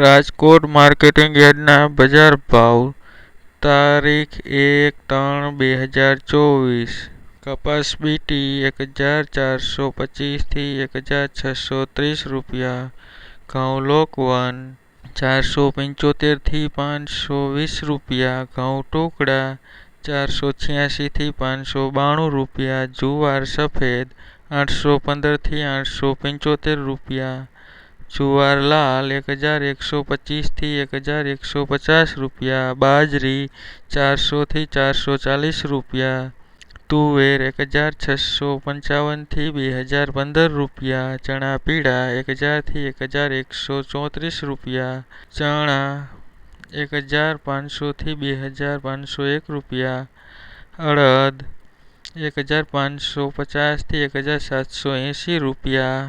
Rajkot marketing યાર્ડના બજાર ભાવ તારીખ એક ત્રણ બે હજાર ચોવીસ કપાસ બીટી એક હજાર ચારસો પચીસથી એક હજાર છસો ત્રીસ રૂપિયા ઘઉં લોકવન ચારસો પંચોતેરથી પાંચસો વીસ રૂપિયા ઘઉં ટુકડા ચારસો છ્યાસીથી પાંચસો બાણું રૂપિયા જુવાર સફેદ આઠસો પંદરથી આઠસો પંચોતેર રૂપિયા चूअरलाल 1125 થી 1150 રૂપિયા बाजरी 400 થી 440 રૂપિયા तूवेर 1655 થી 2015 રૂપિયા चना पीड़ा 1000 થી 1134 રૂપિયા चना 1500 થી 2501 રૂપિયા અરડ 1550 થી 1780 રૂપિયા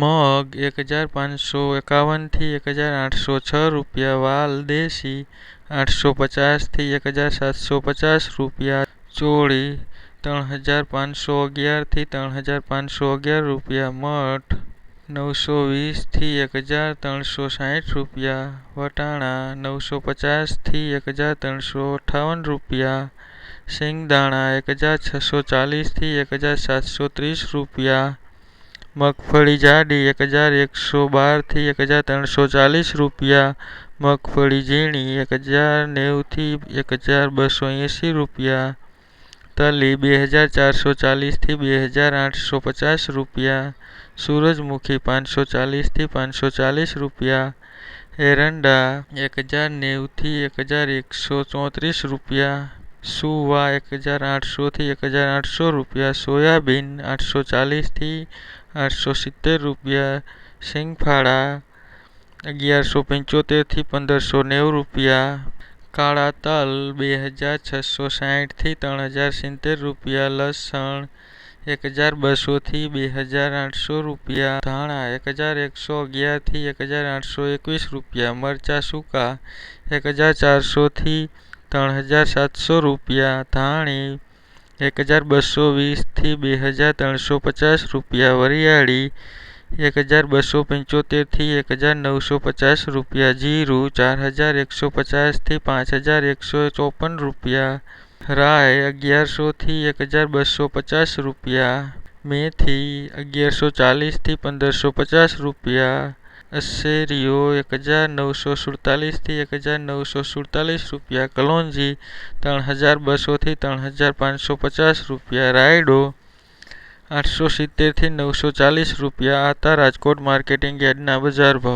मोग 1551 થી 1806 રૂપિયા વાલ દેસી 850 થી 1750 રૂપિયા ચોળી 3511 થી 3511 રૂપિયા મટ 920 થી 1360 રૂપિયા વટાણા 950 થી 1358 રૂપિયા સિંગ દાણા 1640 થી 1730 રૂપિયા મગફળી જાડી એક હજાર એકસો બારથી એક હજાર ત્રણસો ચાલીસ રૂપિયા મગફળી ઝીણી એક હજાર નેવુંથી એક હજાર બસો એંસી રૂપિયા તલી બે હજાર ચારસો ચાલીસથી બે હજાર આઠસો પચાસ રૂપિયા સૂરજમુખી પાંચસો ચાલીસથી પાંચસો ચાલીસ રૂપિયા એરંડા એક હજાર નેવુંથી એક હજાર એકસો ચોત્રીસ રૂપિયા સુવા એક હજાર આઠસોથી એક હજાર આઠસો રૂપિયા સોયાબીન આઠસો ચાલીસથી 870 रुपया सिंहफाड़ा 1175 થી 1590 રૂપિયા કાળાતલ 2660 થી 3070 રૂપિયા લસણ 1200 થી 2800 રૂપિયા ધાણા 1111 થી 1821 રૂપિયા મરચા સુકા 1400 થી 3700 રૂપિયા તાણી એક હજાર બસો વીસથી બે હજાર ત્રણસો પચાસ રૂપિયા વરિયાળી એક હજાર બસો પંચોતેરથી એક હજાર નવસો પચાસ રૂપિયા જીરું ચાર હજાર એકસો પચાસથી પાંચ હજાર એકસો ચોપન રૂપિયા રાય અગિયારસોથી એક હજાર બસો પચાસ રૂપિયા મેથી અગિયારસો ચાલીસથી પંદરસો પચાસ રૂપિયા અસેરીઓ એક હજાર નવસો સુડતાલીસથી એક હજાર નવસો સુડતાલીસ રૂપિયા કલોંજી ત્રણ હજાર બસોથી ત્રણ હજાર પાંચસો પચાસ રૂપિયા રાયડો આઠસો સિત્તેરથી નવસો ચાલીસ રૂપિયા હતા રાજકોટ માર્કેટિંગ યાર્ડના બજાર ભાવ